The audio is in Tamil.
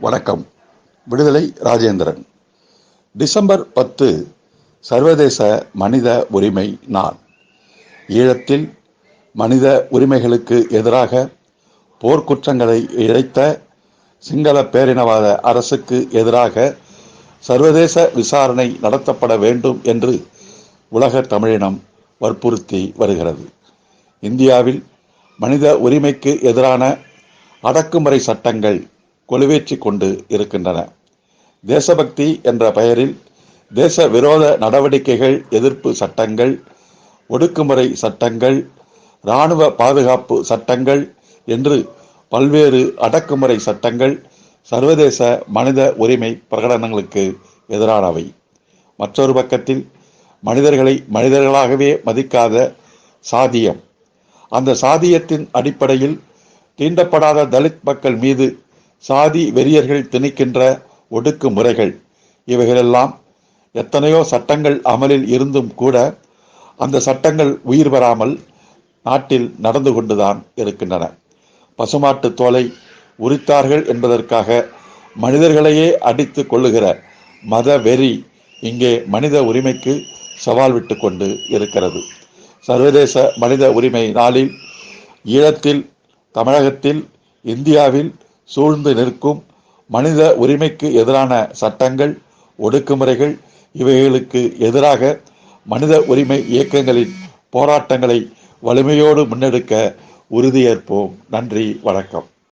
வணக்கம். விடுதலை ராஜேந்திரன். டிசம்பர் பத்து சர்வதேச மனித உரிமை நாள். ஈழத்தில் மனித உரிமைகளுக்கு எதிராக போர்க்குற்றங்களை இழைத்த சிங்கள பேரினவாத அரசுக்கு எதிராக சர்வதேச விசாரணை நடத்தப்பட வேண்டும் என்று உலக தமிழினம் வற்புறுத்தி வருகிறது. இந்தியாவில் மனித உரிமைக்கு எதிரான அடக்குமுறை சட்டங்கள் கொலுவேற்றி கொண்டு இருக்கின்றன. தேசபக்தி என்ற பெயரில் தேச விரோத நடவடிக்கைகள் எதிர்ப்பு சட்டங்கள் ஒடுக்குமுறை சட்டங்கள் இராணுவ பாதுகாப்பு சட்டங்கள் என்று பல்வேறு அடக்குமுறை சட்டங்கள் சர்வதேச மனித உரிமை பிரகடனங்களுக்கு எதிரானவை. மற்றொரு பக்கத்தில் மனிதர்களை மனிதர்களாகவே மதிக்காத சாதியம். அந்த சாதியத்தின் அடிப்படையில் தீண்டப்படாத தலித் மக்கள் மீது சாதி வெறியர்கள் திணிக்கின்ற ஒடுக்கு முறைகள் இவைகளெல்லாம் எத்தனையோ சட்டங்கள் அமலில் இருந்தும் கூட அந்த சட்டங்கள் உயிர் பெறாமல் நாட்டில் நடந்து கொண்டுதான் இருக்கின்றன. பசுமாட்டு தோலை உரித்தார்கள் என்பதற்காக மனிதர்களையே அடித்து கொள்ளுகிற மத வெறி இங்கே மனித உரிமைக்கு சவால் விட்டு கொண்டு இருக்கிறது. சர்வதேச மனித உரிமை நாளில் ஈழத்தில் தமிழகத்தில் இந்தியாவில் சூழ்ந்து நிற்கும் மனித உரிமைக்கு எதிரான சட்டங்கள் ஒடுக்குமுறைகள் இவைகளுக்கு எதிராக மனித உரிமை இயக்கங்களின் போராட்டங்களை வலிமையோடு முன்னெடுக்க உறுதியேற்போம். நன்றி வணக்கம்.